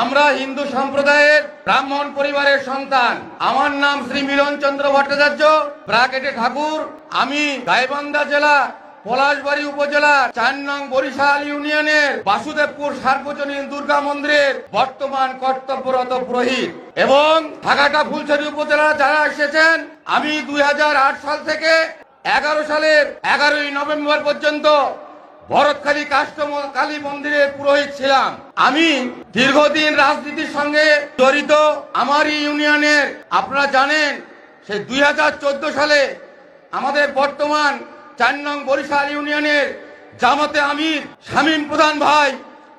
আমরা হিন্দু সম্প্রদায়ের ব্রাহ্মণ পরিবারের সন্তান। আমার নাম শ্রী মিলন চন্দ্র ভট্টাচার্য, ব্রাকেটে ঠাকুর। আমি গাইবান্ধা জেলা, পলাশবাড়ি উপজেলা, চার নং বরিশাল ইউনিয়নের বাসুদেবপুর সার্বজনীন দুর্গা মন্দিরের বর্তমান কর্তব্যরত পুরোহিত এবং ঢাকাটা ফুলছড়ি উপজেলা যারা এসেছেন, আমি দুই হাজার আট সাল থেকে এগারো সালের এগারোই নভেম্বর পর্যন্ত ভরতখালী কাষ্টম কালী মন্দিরের পুরোহিত ছিলাম। আমি দীর্ঘদিন রাজনীতির সঙ্গে জড়িত আমার ইউনিয়নের, আপনারা জানেন সে দুই হাজার চোদ্দ সালে আমাদের বর্তমান চার নং বরিশাল ইউনিয়নের জামাতে আমির শামীম প্রধান ভাই,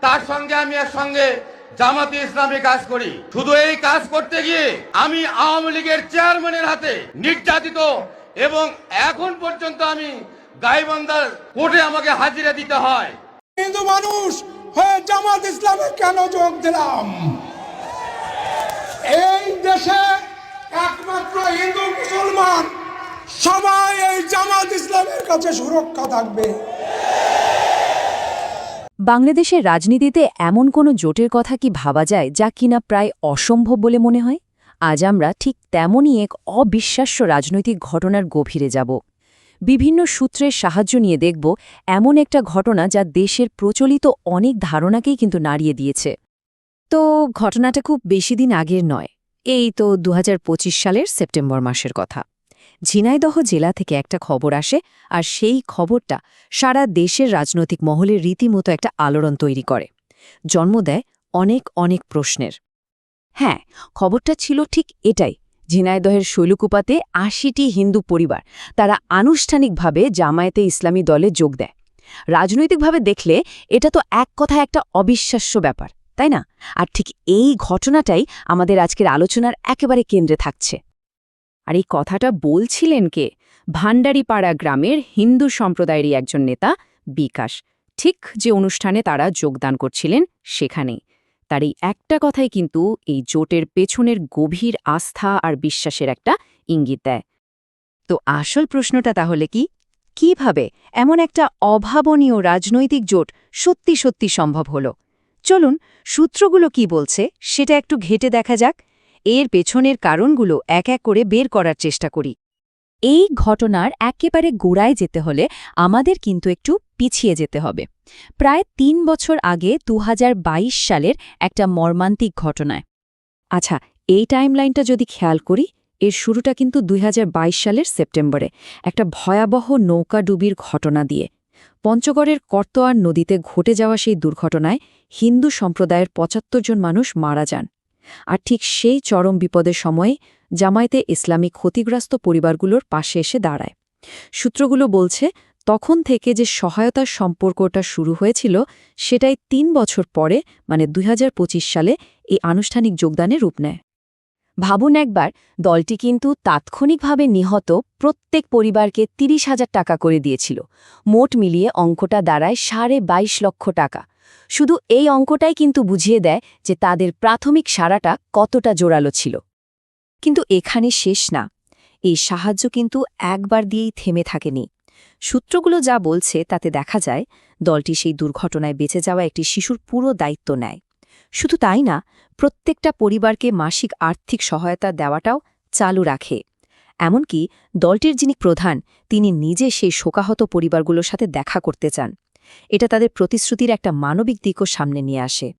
তার সঙ্গে আমি এর সঙ্গে জামাতে ইসলামী কাজ করি। শুধু এই কাজ করতে গিয়ে আমি আওয়ামী লীগের চেয়ারম্যানের হাতে নির্যাতিত এবং এখন পর্যন্ত আমি গাইবান্ধার কোর্টে আমাকে হাজিরা দিতে হয়। হিন্দু মানুষ হয়ে জামাত ইসলামে কেন যোগ দিলাম? এই দেশে একমাত্র হিন্দু মুসলমান সবাই এই জামাত ইসলামের কাছে সুরক্ষা থাকবে। বাংলাদেশের রাজনীতিতে এমন কোনো জোটের কথা কি ভাবা যায় যা কিনা প্রায় অসম্ভব বলে মনে হয়? আজ আমরা ঠিক তেমনই এক অবিশ্বাস্য রাজনৈতিক ঘটনার গভীরে যাব। বিভিন্ন সূত্রের সাহায্য নিয়ে দেখব এমন একটা ঘটনা যা দেশের প্রচলিত অনেক ধারণাকেই কিন্তু নাড়িয়ে দিয়েছে। তো ঘটনাটা খুব বেশি দিন আগের নয়, এই তো দু হাজার পঁচিশ সালের সেপ্টেম্বর মাসের কথা। ঝিনাইদহ জেলা থেকে একটা খবর আসে আর সেই খবরটা সারা দেশের রাজনৈতিক মহলে রীতিমতো একটা আলোড়ন তৈরি করে। জন্ম দেয় অনেক অনেক প্রশ্নের। হ্যাঁ খবরটা ছিল ঠিক এটাই ঝিনাইদহের শৈলকুপাতে আশিটি হিন্দু পরিবার তারা আনুষ্ঠানিকভাবে জামায়াতে ইসলামী দলে যোগ দেয়। রাজনৈতিকভাবে দেখলে এটা তো এক কথা একটা অবিশ্বাস্য ব্যাপার, তাই না? আর ঠিক এই ঘটনাটাই আমাদের আজকের আলোচনার একেবারে কেন্দ্রে থাকছে। আর এই কথাটা বলছিলেন কে? ভাণ্ডারিপাড়া গ্রামের হিন্দু সম্প্রদায়েরই একজন নেতা বিকাশ। ঠিক যে অনুষ্ঠানে তারা যোগদান করছিলেন সেখানেই। তার এই একটা কথাই কিন্তু এই জোটের পেছনের গভীর আস্থা আর বিশ্বাসের একটা ইঙ্গিত দেয়। তো আসল প্রশ্নটা তাহলে কি? কীভাবে এমন একটা অভাবনীয় রাজনৈতিক জোট সত্যি সত্যি সম্ভব হল? চলুন সূত্রগুলো কি বলছে সেটা একটু ঘেটে দেখা যাক। এর পেছনের কারণগুলো এক এক করে বের করার চেষ্টা করি। এই ঘটনার একেবারে গোড়ায় যেতে হলে আমাদের কিন্তু একটু পিছিয়ে যেতে হবে। প্রায় তিন বছর আগে দু হাজার বাইশ সালের একটা মর্মান্তিক ঘটনায়। আচ্ছা এই টাইমলাইনটা যদি খেয়াল করি, এর শুরুটা কিন্তু দুই হাজার বাইশ সালের সেপ্টেম্বরে, একটা ভয়াবহ নৌকাডুবির ঘটনা দিয়ে। পঞ্চগড়ের কর্তোয়ার নদীতে ঘটে যাওয়া সেই দুর্ঘটনায় হিন্দু সম্প্রদায়ের পঁচাত্তর জন মানুষ মারা যান। আর ঠিক সেই চরম বিপদের সময়ে জামায়াতে ইসলামী ক্ষতিগ্রস্ত পরিবারগুলোর পাশে এসে দাঁড়ায়। সূত্রগুলো বলছে, তখন থেকে যে সহায়তার সম্পর্কটা শুরু হয়েছিল, সেটাই তিন বছর পরে মানে দুই হাজার পঁচিশ সালে, এই আনুষ্ঠানিক যোগদানে রূপ নেয়। ভাবুন একবার, দলটি কিন্তু তাৎক্ষণিকভাবে নিহত প্রত্যেক পরিবারকে তিরিশ হাজার টাকা করে দিয়েছিল। মোট মিলিয়ে অঙ্কটা দাঁড়ায় সাড়ে বাইশ লক্ষ টাকা। শুধু এই অঙ্কটাই কিন্তু বুঝিয়ে দেয় যে তাদের প্রাথমিক সারাটা কতটা জোরালো ছিল। কিন্তু এখানে শেষ না। এই সাহায্য কিন্তু একবার দিয়েই থেমে থাকেনি। সূত্রগুলো যা বলছে তাতে দেখা যায়, দলটি সেই দুর্ঘটনায় বেঁচে যাওয়া একটি শিশুর পুরো দায়িত্ব নেয়। শুধু তাই না, প্রত্যেকটা পরিবারকে মাসিক আর্থিক সহায়তা দেওয়াটাও চালু রাখে। এমনকি দলটির যিনি প্রধান, তিনি নিজে সেই শোকাহত পরিবারগুলোর সাথে দেখা করতে চান। এটা তাদের প্রতিশ্রুতির একটা মানবিক দিকও সামনে নিয়ে আসে।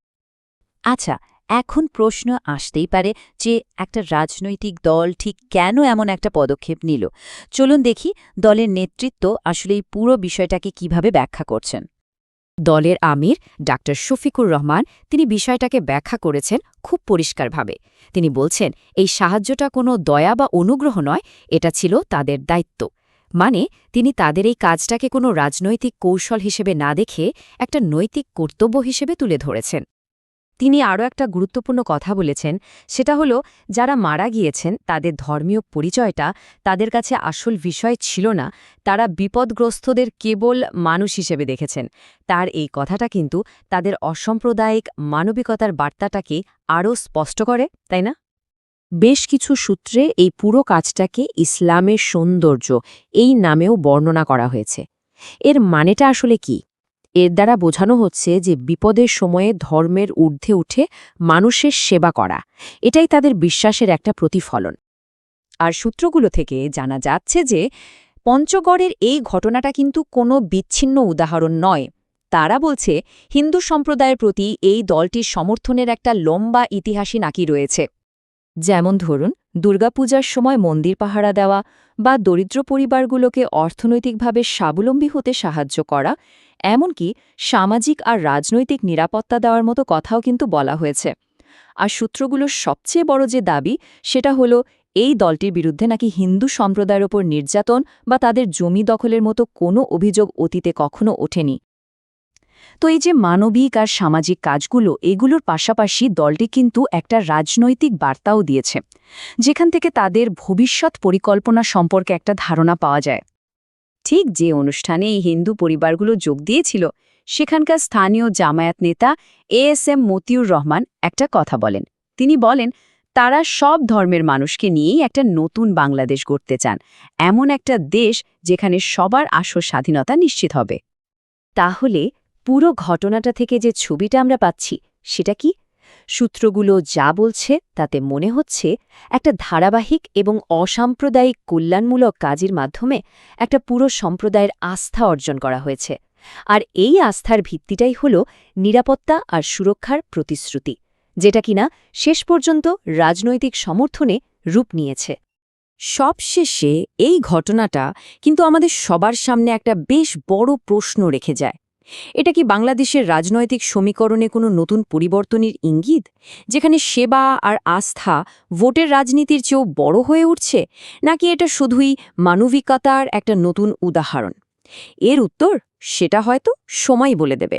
আচ্ছা এখন প্রশ্ন আসতেই পারে যে একটা রাজনৈতিক দল ঠিক কেন এমন একটা পদক্ষেপ নিল। চলুন দেখি দলের নেতৃত্ব আসলে এই পুরো বিষয়টাকে কীভাবে ব্যাখ্যা করছেন। দলের আমির ডাক্তার শফিকুর রহমান তিনি বিষয়টাকে ব্যাখ্যা করেছেন খুব পরিষ্কারভাবে। তিনি বলছেন, এই সাহায্যটা কোনো দয়া বা অনুগ্রহ নয়, এটা ছিল তাদের দায়িত্ব। মানে তিনি তাদের এই কাজটাকে কোনো রাজনৈতিক কৌশল হিসেবে না দেখে একটা নৈতিক কর্তব্য হিসেবে তুলে ধরেছেন। তিনি আরও একটা গুরুত্বপূর্ণ কথা বলেছেন, সেটা হলো, যারা মারা গিয়েছেন, তাদের ধর্মীয় পরিচয়টা তাদের কাছে আসল বিষয় ছিল না, তারা বিপদগ্রস্তদের কেবল মানুষ হিসেবে দেখেছেন। তার এই কথাটা কিন্তু তাদের অসাম্প্রদায়িক মানবিকতার বার্তাটাকে আরও স্পষ্ট করে, তাই না? বেশ কিছু সূত্রে এই পুরো কাজটাকে ইসলামের সৌন্দর্য এই নামেও বর্ণনা করা হয়েছে। এর মানেটা আসলে কি? এর দ্বারা বোঝানো হচ্ছে যে বিপদের সময়ে ধর্মের ঊর্ধ্বে উঠে মানুষের সেবা করা, এটাই তাদের বিশ্বাসের একটা প্রতিফলন। আর সূত্রগুলো থেকে জানা যাচ্ছে যে পঞ্চগড়ের এই ঘটনাটা কিন্তু কোনো বিচ্ছিন্ন উদাহরণ নয়। তারা বলছে, হিন্দু সম্প্রদায়ের প্রতি এই দলটির সমর্থনের একটা লম্বা ইতিহাসই নাকি রয়েছে। যেমন ধরুন, দুর্গাপূজার সময় মন্দির পাহারা দেওয়া বা দরিদ্র পরিবারগুলোকে অর্থনৈতিকভাবে স্বাবলম্বী হতে সাহায্য করা এমনকি সামাজিক আর রাজনৈতিক নিরাপত্তা দেওয়ার মতো কথাও কিন্তু বলা হয়েছে। আর সূত্রগুলোর সবচেয়ে বড় যে দাবি, সেটা হলো, এই দলটির বিরুদ্ধে নাকি হিন্দু সম্প্রদায়ের ওপর নির্যাতন বা তাদের জমি দখলের মতো কোনো অভিযোগ অতীতে কখনো ওঠেনি। তো এই যে মানবিক আর সামাজিক কাজগুলো, এগুলোর পাশাপাশি দলটি কিন্তু একটা রাজনৈতিক বার্তাও দিয়েছে, যেখান থেকে তাদের ভবিষ্যৎ পরিকল্পনা সম্পর্কে একটা ধারণা পাওয়া যায়। ঠিক যে অনুষ্ঠানে এই হিন্দু পরিবারগুলো যোগ দিয়েছিল, সেখানকার স্থানীয় জামায়াত নেতা A S M Motiur Rahman একটা কথা বলেন। তিনি বলেন, তারা সব ধর্মের মানুষকে নিয়েই একটা নতুন বাংলাদেশ গড়তে চান, এমন একটা দেশ যেখানে সবার আসল স্বাধীনতা নিশ্চিত হবে। তাহলে পুরো ঘটনাটা থেকে যে ছবিটা আমরা পাচ্ছি, সেটা কি? সূত্রগুলো যা বলছে তাতে মনে হচ্ছে একটা ধারাবাহিক এবং অসাম্প্রদায়িক কল্যাণমূলক কাজের মাধ্যমে একটা পুরো সম্প্রদায়ের আস্থা অর্জন করা হয়েছে। আর এই আস্থার ভিত্তিটাই হল নিরাপত্তা আর সুরক্ষার প্রতিশ্রুতি, যেটা কিনা শেষ পর্যন্ত রাজনৈতিক সমর্থনে রূপ নিয়েছে। সবশেষে এই ঘটনাটা কিন্তু আমাদের সবার সামনে একটা বেশ বড় প্রশ্ন রেখে যায়। এটা কি বাংলাদেশের রাজনৈতিক সমীকরণে কোনো নতুন পরিবর্তনের ইঙ্গিত? যেখানে সেবা আর আস্থা ভোটের রাজনীতির চেয়েও বড় হয়ে উঠছে? নাকি এটা শুধুই মানবিকতার একটা নতুন উদাহরণ? এর উত্তর সেটা হয়তো সময় বলে দেবে।